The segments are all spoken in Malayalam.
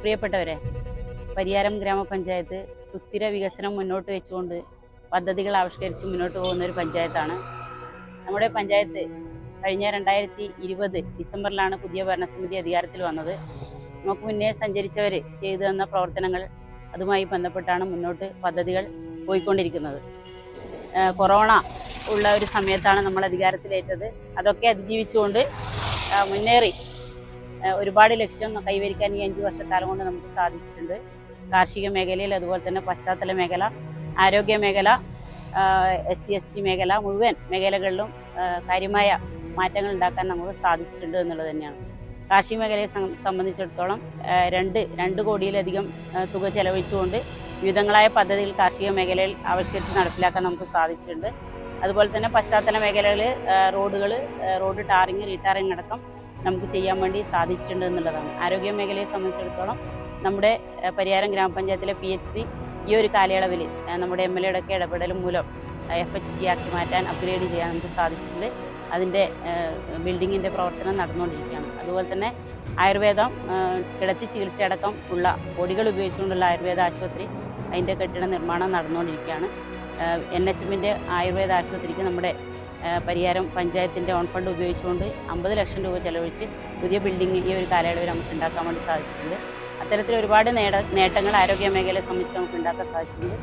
പ്രിയപ്പെട്ടവരെ പരിയാരം ഗ്രാമപഞ്ചായത്ത് സുസ്ഥിര വികസനം മുന്നോട്ട് വെച്ചുകൊണ്ട് പദ്ധതികൾ ആവിഷ്കരിച്ച് മുന്നോട്ട് പോകുന്ന ഒരു പഞ്ചായത്താണ്. നമ്മുടെ പഞ്ചായത്ത് കഴിഞ്ഞ രണ്ടായിരത്തി ഇരുപത് ഡിസംബറിലാണ് പുതിയ ഭരണസമിതി അധികാരത്തിൽ വന്നത്. നമുക്ക് മുന്നേ സഞ്ചരിച്ചവർ ചെയ്തു തന്ന പ്രവർത്തനങ്ങൾ അതുമായി ബന്ധപ്പെട്ടാണ് മുന്നോട്ട് പദ്ധതികൾ പോയിക്കൊണ്ടിരിക്കുന്നത്. കൊറോണ ഉള്ള ഒരു സമയത്താണ് നമ്മൾ അധികാരത്തിലേറ്റത്. അതൊക്കെ അതിജീവിച്ചുകൊണ്ട് മുന്നേറി ഒരുപാട് ലക്ഷ്യം കൈവരിക്കാൻ ഈ അഞ്ച് വർഷക്കാലം കൊണ്ട് നമുക്ക് സാധിച്ചിട്ടുണ്ട്. കാർഷിക മേഖലയിൽ അതുപോലെ തന്നെ പശ്ചാത്തല മേഖല ആരോഗ്യ മേഖല എസ് സി എസ് ടി മേഖല മുഴുവൻ മേഖലകളിലും കാര്യമായ മാറ്റങ്ങൾ ഉണ്ടാക്കാൻ നമുക്ക് സാധിച്ചിട്ടുണ്ട് എന്നുള്ളത് തന്നെയാണ്. കാർഷിക മേഖലയെ സംബന്ധിച്ചിടത്തോളം രണ്ട് രണ്ട് കോടിയിലധികം തുക ചെലവഴിച്ചുകൊണ്ട് വിവിധങ്ങളായ പദ്ധതികൾ കാർഷിക മേഖലയിൽ ആവിഷ്കരിച്ച് നടപ്പിലാക്കാൻ നമുക്ക് സാധിച്ചിട്ടുണ്ട്. അതുപോലെ തന്നെ പശ്ചാത്തല മേഖലകളിൽ റോഡുകൾ റോഡ് ടാറിങ് റീടാറിങ് അടക്കം നമുക്ക് ചെയ്യാൻ വേണ്ടി സാധിച്ചിട്ടുണ്ട് എന്നുള്ളതാണ്. ആരോഗ്യ മേഖലയെ സംബന്ധിച്ചിടത്തോളം നമ്മുടെ പരിയാരം ഗ്രാമപഞ്ചായത്തിലെ പി എച്ച് സി ഈ ഒരു കാലയളവിൽ നമ്മുടെ എം എൽ എയുടെ ഒക്കെ ഇടപെടൽ മൂലം എഫ് എച്ച് സി ആക്കി മാറ്റാൻ അപ്ഗ്രേഡ് ചെയ്യാൻ നമുക്ക് സാധിച്ചിട്ടുണ്ട്. അതിന്റെ ബിൽഡിങ്ങിന്റെ പ്രവർത്തനം നടന്നുകൊണ്ടിരിക്കുകയാണ്. അതുപോലെ തന്നെ ആയുർവേദം കിടത്തി ചികിത്സയടക്കം ഉള്ള പൊടികൾ ഉപയോഗിച്ചുകൊണ്ടുള്ള ആയുർവേദ ആശുപത്രി അതിന്റെ കെട്ടിട നിർമ്മാണം നടന്നുകൊണ്ടിരിക്കുകയാണ്. എൻ എച്ച് എമ്മിന്റെ ആയുർവേദ ആശുപത്രിക്ക് നമ്മുടെ ഏഹ്, പരിയാരം പഞ്ചായത്തിന്റെ ഓൺ ഫണ്ട് ഉപയോഗിച്ചുകൊണ്ട് അമ്പത് ലക്ഷം രൂപ ചെലവഴിച്ച് പുതിയ ബിൽഡിംഗ് ഈ ഒരു കാലയളവിൽ നമുക്ക് ഉണ്ടാക്കാൻ വേണ്ടി സാധിച്ചിട്ടുണ്ട്. അത്തരത്തിൽ ഒരുപാട് നേട നേട്ടങ്ങൾ ആരോഗ്യ മേഖലയെ സംബന്ധിച്ച് നമുക്ക് ഉണ്ടാക്കാൻ സാധിച്ചിട്ടുണ്ട്.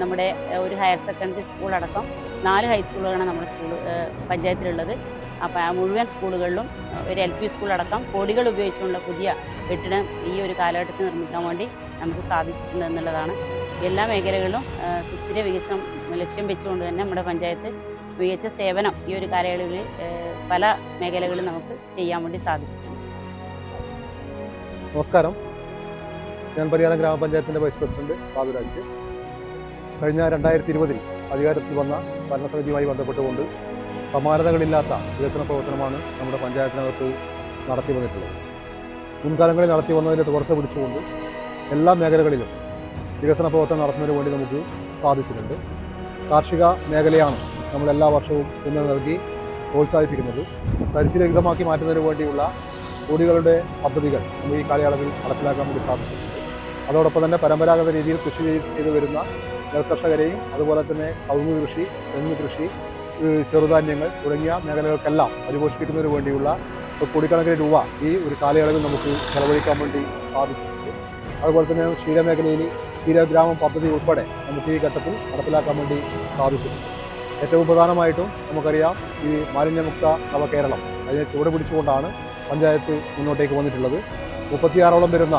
നമ്മുടെ ഒരു ഹയർ സെക്കൻഡറി സ്കൂൾ അടക്കം നാല് ഹൈസ്കൂളുകളാണ് നമ്മുടെ സ്കൂൾ പഞ്ചായത്തിലുള്ളത്. അപ്പോൾ ആ മുഴുവൻ സ്കൂളുകളിലും ഒരു എൽ പി സ്കൂൾ അടക്കം കോടികൾ ഉപയോഗിച്ചുള്ള പുതിയ കെട്ടിടം ഈ ഒരു കാലഘട്ടത്തിൽ നിർമ്മിക്കാൻ വേണ്ടി നമുക്ക് സാധിച്ചിട്ടുണ്ട് എന്നുള്ളതാണ്. എല്ലാ മേഖലകളിലും സുസ്ഥിര വികസനം ലക്ഷ്യം വെച്ചുകൊണ്ട് തന്നെ നമ്മുടെ പഞ്ചായത്ത് മികച്ച സേവനം ഈ ഒരു കാലയളവിൽ പല മേഖലകളിൽ നമുക്ക് ചെയ്യാൻ വേണ്ടി സാധിച്ചിട്ടുണ്ട്. നമസ്കാരം. ഞാൻ പരിയാരം ഗ്രാമപഞ്ചായത്തിന്റെ വൈസ് പ്രസിഡന്റ് ബാബുരാജ് കഴിഞ്ഞ രണ്ടായിരത്തി ഇരുപതിൽ അധികാരത്തിൽ വന്ന ഭരണസമിതിയുമായി ബന്ധപ്പെട്ടുകൊണ്ട് സമാനതകളില്ലാത്ത വികസന പ്രവർത്തനമാണ് നമ്മുടെ പഞ്ചായത്തിനകത്ത് നടത്തി വന്നിട്ടുള്ളത്. മുൻകാലങ്ങളിൽ നടത്തി വന്നതിന്റെ തുടർച്ച പിടിച്ചുകൊണ്ട് എല്ലാ മേഖലകളിലും വികസന പ്രവർത്തനം നടത്തുന്നതിന് വേണ്ടി നമുക്ക് സാധിച്ചിട്ടുണ്ട്. കാർഷിക മേഖലയാണ് നമ്മൾ എല്ലാ വർഷവും പിന്തുണ നൽകി പ്രോത്സാഹിപ്പിക്കുന്നത്. പരിശീലഹിതമാക്കി മാറ്റുന്നതിന് വേണ്ടിയുള്ള കോടികളുടെ പദ്ധതികൾ നമ്മൾ ഈ കാലയളവിൽ നടപ്പിലാക്കാൻ വേണ്ടി സാധിച്ചിട്ടുണ്ട്. അതോടൊപ്പം തന്നെ പരമ്പരാഗത രീതിയിൽ കൃഷി ചെയ്ത് വരുന്ന നെൽകർഷകരെയും അതുപോലെ തന്നെ കവുങ്ങ് കൃഷി തെങ്ങ് കൃഷി ചെറുധാന്യങ്ങൾ തുടങ്ങിയ മേഖലകൾക്കെല്ലാം പരിപോഷിപ്പിക്കുന്നതിന് വേണ്ടിയുള്ള കോടിക്കണക്കിന് രൂപ ഈ ഒരു കാലയളവിൽ നമുക്ക് ചെലവഴിക്കാൻ വേണ്ടി സാധിച്ചിട്ടുണ്ട്. അതുപോലെ തന്നെ ക്ഷീരമേഖലയിൽ ക്ഷീരഗ്രാമം പദ്ധതി ഉൾപ്പെടെ നമുക്ക് ഈ ഘട്ടത്തിൽ നടപ്പിലാക്കാൻ വേണ്ടി സാധിച്ചിട്ടുണ്ട്. ഏറ്റവും പ്രധാനമായിട്ടും നമുക്കറിയാം ഈ മാലിന്യമുക്ത നവകേരളം അതിനെ ചുവട് പിടിച്ചുകൊണ്ടാണ് പഞ്ചായത്ത് മുന്നോട്ടേക്ക് വന്നിട്ടുള്ളത്. മുപ്പത്തിയാറോളം വരുന്ന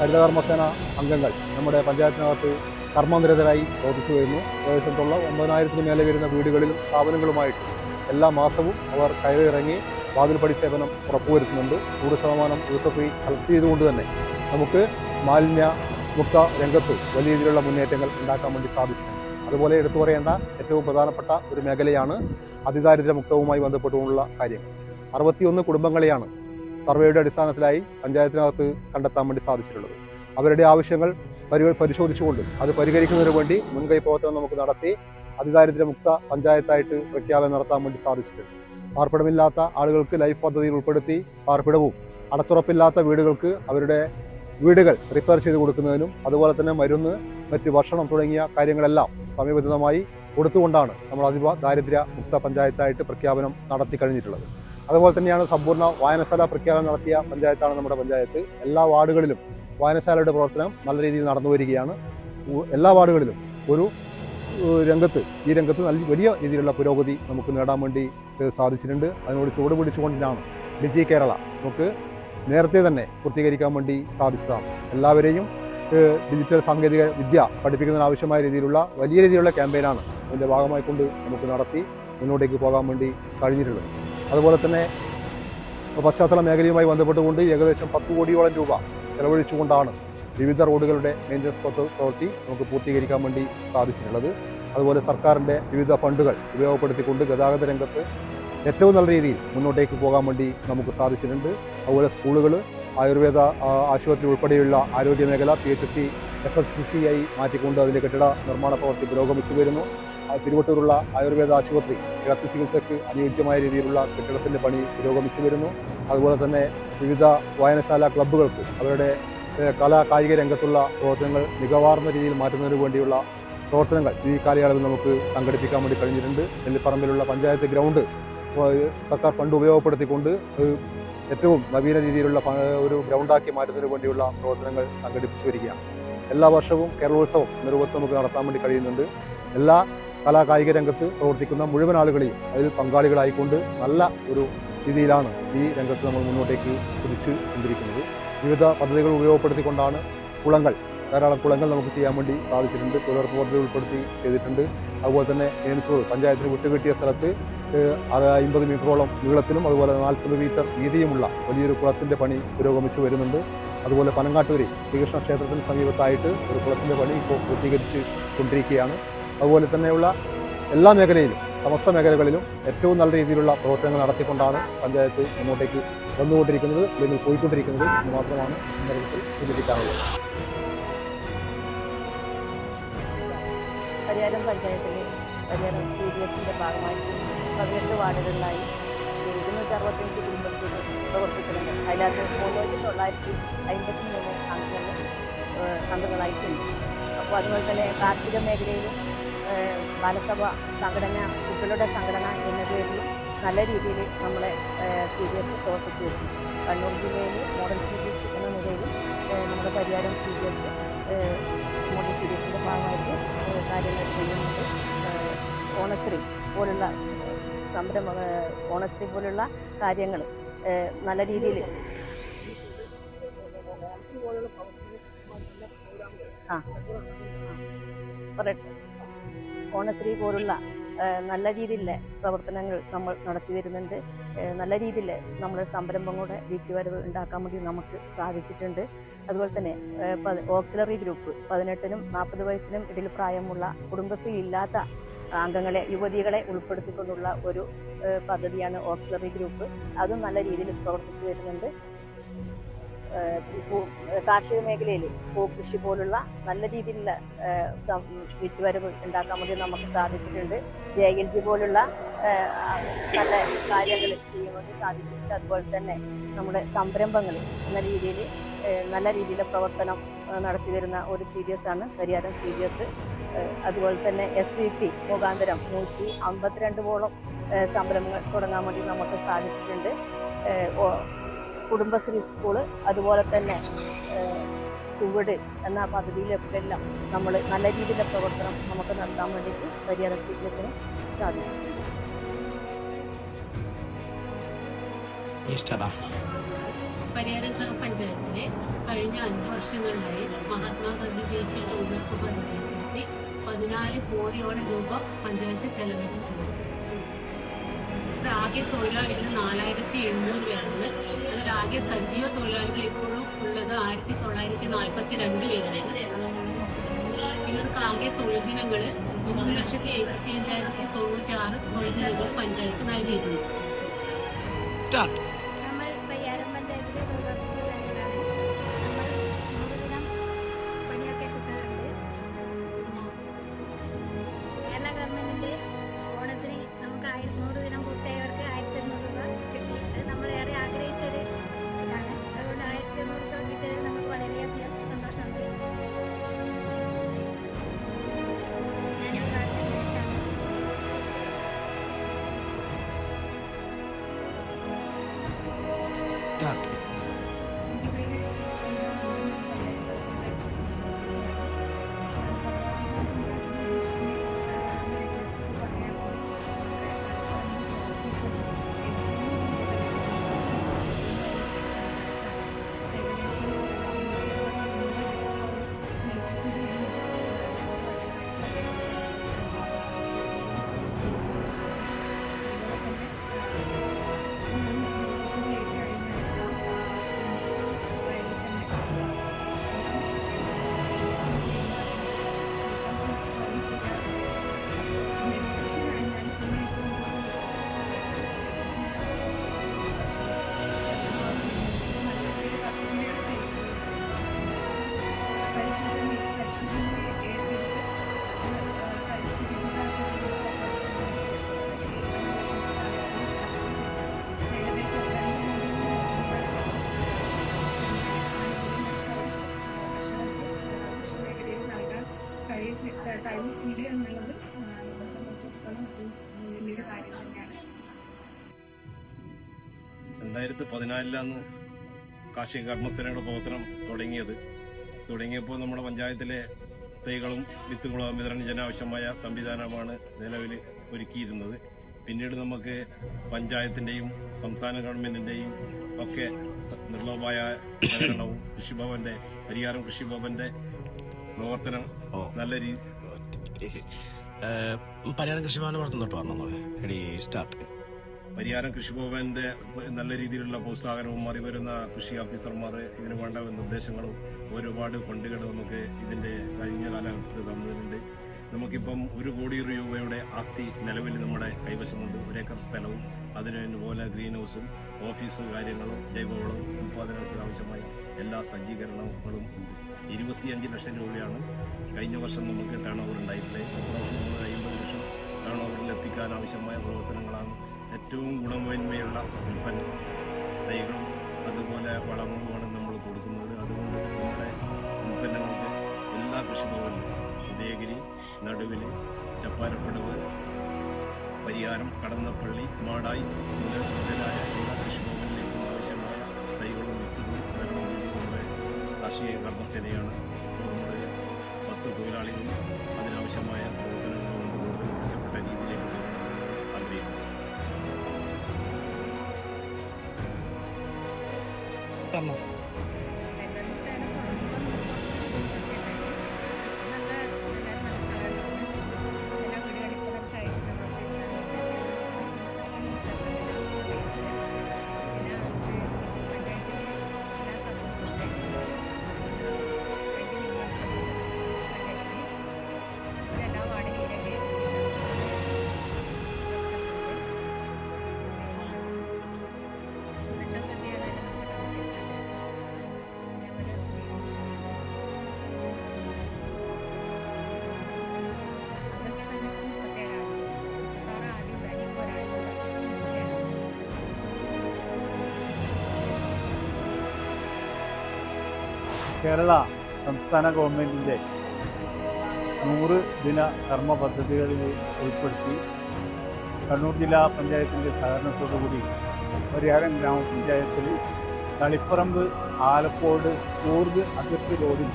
ഹരിതകർമ്മസേന അംഗങ്ങൾ നമ്മുടെ പഞ്ചായത്തിനകത്ത് കർമ്മനിരതരായി പ്രവർത്തിച്ചു വരുന്നു. പ്രദേശത്തുള്ള തൊള്ള ഒമ്പതിനായിരത്തിന് മേലെ വരുന്ന വീടുകളിലും സ്ഥാപനങ്ങളുമായിട്ട് എല്ലാ മാസവും അവർ കയറി ഇറങ്ങി വാതിൽപ്പടി സേവനം ഉറപ്പുവരുത്തുന്നുണ്ട്. നൂറ് ശതമാനം യൂസഫ് കളക്ട് ചെയ്തുകൊണ്ട് തന്നെ നമുക്ക് മാലിന്യ മുക്ത രംഗത്ത് വലിയ രീതിയിലുള്ള മുന്നേറ്റങ്ങൾ ഉണ്ടാക്കാൻ വേണ്ടി സാധിച്ചിട്ടുണ്ട്. അതുപോലെ എടുത്തു പറയേണ്ട ഏറ്റവും പ്രധാനപ്പെട്ട ഒരു മേഖലയാണ് അതിദാരിദ്ര്യ മുക്തവുമായി ബന്ധപ്പെട്ടുകൊണ്ടുള്ള കാര്യം. അറുപത്തിയൊന്ന് കുടുംബങ്ങളെയാണ് സർവേയുടെ അടിസ്ഥാനത്തിലായി പഞ്ചായത്തിനകത്ത് കണ്ടെത്താൻ വേണ്ടി സാധിച്ചിട്ടുള്ളത്. അവരുടെ ആവശ്യങ്ങൾ പരി പരിശോധിച്ചുകൊണ്ട് അത് പരിഹരിക്കുന്നതിന് വേണ്ടി മുൻകൈ പ്രവർത്തനം നമുക്ക് നടത്തി അതിദാരിദ്ര്യമുക്ത പഞ്ചായത്തായിട്ട് പ്രഖ്യാപനം നടത്താൻ വേണ്ടി സാധിച്ചിട്ടുണ്ട്. പാർപ്പിടമില്ലാത്ത ആളുകൾക്ക് ലൈഫ് പദ്ധതിയിൽ ഉൾപ്പെടുത്തി പാർപ്പിടവും അടച്ചുറപ്പില്ലാത്ത വീടുകൾക്ക് അവരുടെ വീടുകൾ റിപ്പയർ ചെയ്ത് കൊടുക്കുന്നതിനും അതുപോലെ തന്നെ മരുന്ന് മറ്റ് ഭക്ഷണം തുടങ്ങിയ കാര്യങ്ങളെല്ലാം സമയബന്ധിതമായി കൊടുത്തുകൊണ്ടാണ് നമ്മൾ അതിവ ദാരിദ്ര്യ മുക്ത പഞ്ചായത്തായിട്ട് പ്രഖ്യാപനം നടത്തി കഴിഞ്ഞിട്ടുള്ളത്. അതുപോലെ തന്നെയാണ് സമ്പൂർണ വായനശാല പ്രഖ്യാപനം നടത്തിയ പഞ്ചായത്താണ് നമ്മുടെ പഞ്ചായത്ത്. എല്ലാ വാർഡുകളിലും വായനശാലയുടെ പ്രവർത്തനം നല്ല രീതിയിൽ നടന്നു വരികയാണ്. എല്ലാ വാർഡുകളിലും ഒരു രംഗത്ത് ഈ രംഗത്ത് നല്ല വലിയ രീതിയിലുള്ള പുരോഗതി നമുക്ക് നേടാൻ വേണ്ടി സാധിച്ചിട്ടുണ്ട്. അതിനോട് ചുവട് പിടിച്ചുകൊണ്ടിട്ടാണ് ഡിജി കേരള നമുക്ക് നേരത്തെ തന്നെ പൂർത്തീകരിക്കാൻ വേണ്ടി സാധിച്ചതാണ്. എല്ലാവരെയും ഡിജിറ്റൽ സാങ്കേതിക വിദ്യ പഠിപ്പിക്കുന്നതിന് ആവശ്യമായ രീതിയിലുള്ള വലിയ രീതിയിലുള്ള ക്യാമ്പയിനാണ് അതിന്റെ ഭാഗമായിക്കൊണ്ട് നമുക്ക് നടത്തി മുന്നോട്ടേക്ക് പോകാൻ വേണ്ടി കഴിഞ്ഞിട്ടുള്ളത്. അതുപോലെ തന്നെ പശ്ചാത്തല മേഖലയുമായി ബന്ധപ്പെട്ടുകൊണ്ട് ഏകദേശം പത്ത് കോടിയോളം രൂപ ചെലവഴിച്ചുകൊണ്ടാണ് വിവിധ റോഡുകളുടെ മെയിന്റനൻസ് പ്രവൃത്തി നമുക്ക് പൂർത്തീകരിക്കാൻ വേണ്ടി സാധിച്ചിട്ടുള്ളത്. അതുപോലെ സർക്കാരിന്റെ വിവിധ ഫണ്ടുകൾ ഉപയോഗപ്പെടുത്തിക്കൊണ്ട് ഗതാഗത രംഗത്ത് ഏറ്റവും നല്ല രീതിയിൽ മുന്നോട്ടേക്ക് പോകാൻ വേണ്ടി നമുക്ക് സാധിച്ചിട്ടുണ്ട്. അതുപോലെ സ്കൂളുകൾ ആയുർവേദ ആശുപത്രി ഉൾപ്പെടെയുള്ള ആരോഗ്യ മേഖല P H S C F S C C ആയി മാറ്റിക്കൊണ്ട് അതിന്റെ കെട്ടിട നിർമ്മാണ പ്രവൃത്തി പുരോഗമിച്ചു വരുന്നു. തിരുവട്ടൂരുള്ള ആയുർവേദ ആശുപത്രി കിടത്തി ചികിത്സയ്ക്ക് അനുയോജ്യമായ രീതിയിലുള്ള കെട്ടിടത്തിന്റെ പണി പുരോഗമിച്ചു വരുന്നു. അതുപോലെ തന്നെ വിവിധ വായനശാല ക്ലബ്ബുകൾക്ക് അവരുടെ കലാ കായിക രംഗത്തുള്ള പ്രവർത്തനങ്ങൾ മികവാർന്ന രീതിയിൽ മാറ്റുന്നതിന് വേണ്ടിയുള്ള പ്രവർത്തനങ്ങൾ ഈ കാലയളവിൽ നമുക്ക് സംഘടിപ്പിക്കാൻ വേണ്ടി കഴിഞ്ഞിട്ടുണ്ട്. നെല്ലിപ്പറമ്പിലുള്ള പഞ്ചായത്ത് ഗ്രൗണ്ട് സർക്കാർ ഫണ്ട് ഉപയോഗപ്പെടുത്തിക്കൊണ്ട് ഏറ്റവും നവീന രീതിയിലുള്ള ഒരു ഗ്രൗണ്ടാക്കി മാറ്റുന്നതിന് വേണ്ടിയുള്ള പ്രവർത്തനങ്ങൾ സംഘടിപ്പിച്ചു വരികയാണ്. എല്ലാ വർഷവും കേരളോത്സവം എന്ന രൂപത്തിൽ നമുക്ക് നടത്താൻ വേണ്ടി കഴിയുന്നുണ്ട്. എല്ലാ കലാ കായിക രംഗത്ത് പ്രവർത്തിക്കുന്ന മുഴുവൻ ആളുകളെയും അതിൽ പങ്കാളികളായിക്കൊണ്ട് നല്ല ഒരു രീതിയിലാണ് ഈ രംഗത്ത് നമ്മൾ മുന്നോട്ടേക്ക് കുതിച്ചു കൊണ്ടിരിക്കുന്നത് വിവിധ പദ്ധതികൾ ഉപയോഗപ്പെടുത്തിക്കൊണ്ടാണ് കുളങ്ങൾ ധാരാളം കുളങ്ങൾ നമുക്ക് ചെയ്യാൻ വേണ്ടി സാധിച്ചിട്ടുണ്ട്. തൊഴിലുറപ്പ് പദ്ധതി ഉൾപ്പെടുത്തി ചെയ്തിട്ടുണ്ട്. അതുപോലെ തന്നെ ഏനിച്ചൂർ പഞ്ചായത്തിന് വിട്ടുകിട്ടിയ സ്ഥലത്ത് അമ്പത് മീറ്ററോളം നീളത്തിലും അതുപോലെ നാൽപ്പത് മീറ്റർ വീതിയുമുള്ള വലിയൊരു കുളത്തിന്റെ പണി പുരോഗമിച്ചു വരുന്നുണ്ട്. അതുപോലെ പനങ്ങാട്ടൂരി ശ്രീകൃഷ്ണ ക്ഷേത്രത്തിന് സമീപത്തായിട്ട് ഒരു കുളത്തിന്റെ പണി ഇപ്പോൾ പൂർത്തീകരിച്ച് കൊണ്ടിരിക്കുകയാണ്. അതുപോലെ തന്നെയുള്ള എല്ലാ മേഖലയിലും സമസ്ത മേഖലകളിലും ഏറ്റവും നല്ല രീതിയിലുള്ള പ്രവർത്തനങ്ങൾ നടത്തിക്കൊണ്ടാണ് പഞ്ചായത്ത് മുന്നോട്ടേക്ക് വന്നുകൊണ്ടിരിക്കുന്നത് അല്ലെങ്കിൽ പോയിക്കൊണ്ടിരിക്കുന്നത് എന്ന് മാത്രമാണ് സന്ദർഭത്തിൽ സൂചിപ്പിക്കാനുള്ളത്. പരിയാരം പഞ്ചായത്തിൽ പരിയാരം സി ഡി എസിന്റെ ഭാഗമായി പതിനെട്ട് വാർഡുകളിലായി ഇരുന്നൂറ്റി അറുപത്തഞ്ച് കുടുംബശ്രീകൾ പ്രവർത്തിക്കുന്നുണ്ട്. അതിനകത്ത് മൂവായിരത്തി തൊള്ളായിരത്തി അമ്പത്തി മൂന്ന് അംഗങ്ങൾ അംഗങ്ങളായിട്ടുണ്ട്. അപ്പോൾ അതുപോലെ തന്നെ കാർഷിക മേഖലയിലും ബാലസഭ സംഘടന കുട്ടികളുടെ സംഘടന എന്ന പേരിൽ നല്ല രീതിയിൽ നമ്മളെ സി ഡി എസ് പ്രവർത്തിച്ചു. വരുന്നു കണ്ണൂർ ജില്ലയിൽ മോഡൽ സി ഡി എസ് എന്ന നിലയിൽ നമ്മുടെ Pariyaram C D S model സീരീസിന്റെ ഭാഗമായിട്ട് കാര്യങ്ങൾ ചെയ്യുന്നുണ്ട്. ഓണശ്രീ പോലുള്ള സംരംഭ ഓണശ്രീ പോലുള്ള കാര്യങ്ങൾ നല്ല രീതിയിൽ ആ ഓണശ്രീ പോലുള്ള നല്ല രീതിയിലുള്ള പ്രവർത്തനങ്ങൾ നമ്മൾ നടത്തി വരുന്നുണ്ട്. നല്ല രീതിയിൽ നമ്മുടെ സംരംഭങ്ങളുടെ വിറ്റുവരവ് ഉണ്ടാക്കാൻ വേണ്ടി നമുക്ക് സാധിച്ചിട്ടുണ്ട്. അതുപോലെ തന്നെ ഓക്സിലറി ഗ്രൂപ്പ് പതിനെട്ടിനും നാൽപ്പത് വയസ്സിനും ഇടയിൽ പ്രായമുള്ള കുടുംബശ്രീ ഇല്ലാത്ത അംഗങ്ങളെ യുവതികളെ ഉൾപ്പെടുത്തിക്കൊണ്ടുള്ള ഒരു പദ്ധതിയാണ് ഓക്സിലറി ഗ്രൂപ്പ്. അതും നല്ല രീതിയിൽ പ്രവർത്തിച്ചു വരുന്നുണ്ട്. കാർഷിക മേഖലയിൽ പൂക്കൃഷി പോലുള്ള നല്ല രീതിയിലുള്ള വിറ്റുവരവ് ഉണ്ടാക്കാൻ വേണ്ടി നമുക്ക് സാധിച്ചിട്ടുണ്ട്. ജെ എൽ ജി പോലുള്ള നല്ല കാര്യങ്ങൾ ചെയ്യാൻ വേണ്ടി സാധിച്ചിട്ടുണ്ട്. അതുപോലെ തന്നെ നമ്മുടെ സംരംഭങ്ങൾ എന്ന രീതിയിൽ നല്ല രീതിയിലെ പ്രവർത്തനം നടത്തി വരുന്ന ഒരു സി ഡി എസ് ആണ് പരിയാരം സി ഡി എസ് അതുപോലെ തന്നെ എസ് വി പി മുഖാന്തരം നൂറ്റി അമ്പത്തിരണ്ടോളം സംരംഭങ്ങൾ തുടങ്ങാൻ വേണ്ടി നമുക്ക് സാധിച്ചിട്ടുണ്ട്. കുടുംബശ്രീ സ്കൂൾ അതുപോലെ തന്നെ ചുവട് എന്ന പദ്ധതിയിലൊക്കെല്ലാം നമ്മൾ നല്ല രീതിയിലെ പ്രവർത്തനം നമുക്ക് നടത്താൻ വേണ്ടിയിട്ട് വലിയ സി സാധിച്ചിട്ടുണ്ട്. പരിയാര പരിയാരം ഗ്രാമപഞ്ചായത്തിലെ കഴിഞ്ഞ അഞ്ച് വർഷങ്ങളിലായി മഹാത്മാഗാന്ധി ദേശീയ തൊഴിലുറപ്പ് പദ്ധതിയിൽപ്പെടുത്തി പതിനാല് കോടിയോളം രൂപ പഞ്ചായത്ത് ചെലവഴിച്ചിട്ടുണ്ട്. ആകെ തൊഴിലാളികൾ നാലായിരത്തി എണ്ണൂറ് പേരാണ് അതിലാകെ സജീവ തൊഴിലാളികൾ ഇപ്പോഴും ഉള്ളത് ആയിരത്തി തൊള്ളായിരത്തി നാൽപ്പത്തി രണ്ട് പേരാണ് ഇവർക്ക് ആകെ തൊഴിൽ ദിനങ്ങൾ മൂന്ന് ലക്ഷത്തി എഴുപത്തി അഞ്ചായിരത്തി തൊണ്ണൂറ്റി ആറ് തൊഴിൽ ദിനങ്ങൾ പഞ്ചായത്ത് നൽകിയിട്ടുണ്ട്. ടൈം കൂടി എന്നുള്ളത് നമ്മളെ സംബന്ധിച്ചിടത്തോളം ഒരു വലിയൊരു കാര്യം തന്നെയാണ്. രണ്ടായിരത്തി പതിനാലിലാണ് കാർഷിക കർമ്മസേനയുടെ പ്രവർത്തനം തുടങ്ങിയത്. തുടങ്ങിയപ്പോൾ നമ്മുടെ പഞ്ചായത്തിലെ തൈകളും വിത്തുകളും വിതരണം ചെയ്യാൻ ആവശ്യമായ സംവിധാനമാണ് നിലവിൽ ഒരുക്കിയിരുന്നത്. പിന്നീട് നമുക്ക് പഞ്ചായത്തിന്റെയും സംസ്ഥാന ഗവൺമെന്റിന്റെയും ഒക്കെ നിർലോഭമായ സഹകരണവും കൃഷിഭവന്റെ പരിഹാരം കൃഷിഭവന്റെ പ്രവർത്തനം നല്ല രീതി പരിഹാരം കൃഷിഭവന്റെ പുറത്തുനിന്ന് തൊട്ട് വരണം റെഡി സ്റ്റാർട്ട് പരിഹാരം കൃഷിഭവന്റെ നല്ല രീതിയിലുള്ള പ്രോത്സാഹനവും മാറി വരുന്ന കൃഷി ഓഫീസർമാർ ഇതിന് വേണ്ട നിർദ്ദേശങ്ങളും ഒരുപാട് ഫണ്ടുകൾ നമുക്ക് ഇതിന്റെ കഴിഞ്ഞ കാലഘട്ടത്തിൽ തന്നിട്ടുണ്ട്. നമുക്കിപ്പം ഒരു കോടി രൂപയുടെ ആസ്തി നിലവിൽ നമ്മുടെ കൈവശമുണ്ട്. ഒരേക്കർ സ്ഥലവും അതിന് പോലെ ഗ്രീൻ ഹൗസും ഓഫീസ് കാര്യങ്ങളും ജൈവവളവും ഉൽപ്പാദനത്തിന് എല്ലാ സജ്ജീകരണങ്ങളും ഉണ്ട്. ഇരുപത്തിയഞ്ച് ലക്ഷം രൂപയാണ്. കഴിഞ്ഞ വർഷം നമുക്ക് ടേൺ ഓവർ ഉണ്ടായിട്ടുള്ളത് ഇപ്രാവശ്യം നമ്മൾ അമ്പത് ലക്ഷം ടേൺ ഓവറിൽ എത്തിക്കാൻ ആവശ്യമായ പ്രവർത്തനങ്ങളാണ്. ഏറ്റവും ഗുണമേന്മയുള്ള ഉൽപ്പന്നം തൈകളും അതുപോലെ വളങ്ങളുമാണ് നമ്മൾ കൊടുക്കുന്നത്. അതുകൊണ്ട് നമ്മുടെ ഉൽപ്പന്നങ്ങൾക്ക് എല്ലാ കൃഷിഭവനിലും ഉദയഗിരി നടുവിൽ ചപ്പാരപ്പടവ് പരിഹാരം കടന്നപ്പള്ളി മാടായി മുതലായ എല്ലാ കൃഷിഭവനിലേക്കും കാർഷിക കർമ്മസേനയാണ് നമ്മുടെ പത്ത് തൊഴിലാളികളും അതിനാവശ്യമായ പ്രവർത്തനങ്ങൾ കൊണ്ട് കൂടുതൽ മെച്ചപ്പെട്ട രീതിയിലേക്ക് പോകണമെന്ന് ആഗ്രഹിക്കുന്നു. കേരള സംസ്ഥാന ഗവൺമെന്റിന്റെ നൂറ് ദിന കർമ്മ പദ്ധതികളിൽ ഉൾപ്പെടുത്തി കണ്ണൂർ ജില്ലാ പഞ്ചായത്തിന്റെ സഹകരണത്തോടുകൂടി പരിഹാരം ഗ്രാമപഞ്ചായത്തിൽ തളിപ്പറമ്പ് ആലക്കോട് കൂർഗ് അതിർത്തി റോഡിൽ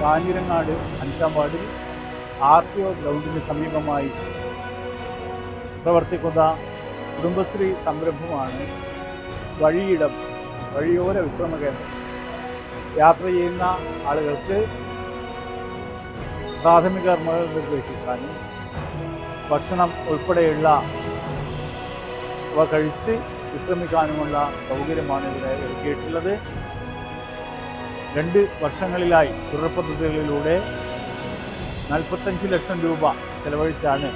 കാഞ്ഞിരങ്ങാട് അഞ്ചാം വാർഡിൽ ആർ ടി ഒ ഗ്രൗണ്ടിന് സമീപമായി പ്രവർത്തിക്കുന്ന കുടുംബശ്രീ സംരംഭമാണ് വഴിയിടം വഴിയോര വിശ്രമ കേന്ദ്രം. യാത്ര ചെയ്യുന്ന ആളുകൾക്ക് പ്രാഥമിക കർമ്മങ്ങൾ നിർവഹിക്കാനും ഭക്ഷണം ഉൾപ്പെടെയുള്ള അവ കഴിച്ച് വിശ്രമിക്കാനുമുള്ള സൗകര്യമാണ് ഇവിടെ ഒരുക്കിയിട്ടുള്ളത്. രണ്ട് വർഷങ്ങളിലായി തുടർ പദ്ധതികളിലൂടെ നാൽപ്പത്തഞ്ച് ലക്ഷം രൂപ ചെലവഴിച്ചാണ്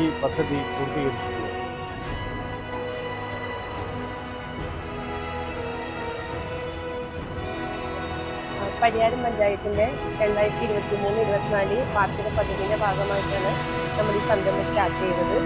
ഈ പദ്ധതി പൂർത്തീകരിച്ചത് പരിയാരം പഞ്ചായത്തിന്റെ രണ്ടായിരത്തി ഇരുപത്തി മൂന്ന് ഇരുപത്തിനാല് വാർഷിക പദ്ധതിയുടെ ഭാഗമായിട്ടാണ് നമ്മൾ ഈ സംരംഭം സ്റ്റാർട്ട് ചെയ്തത്.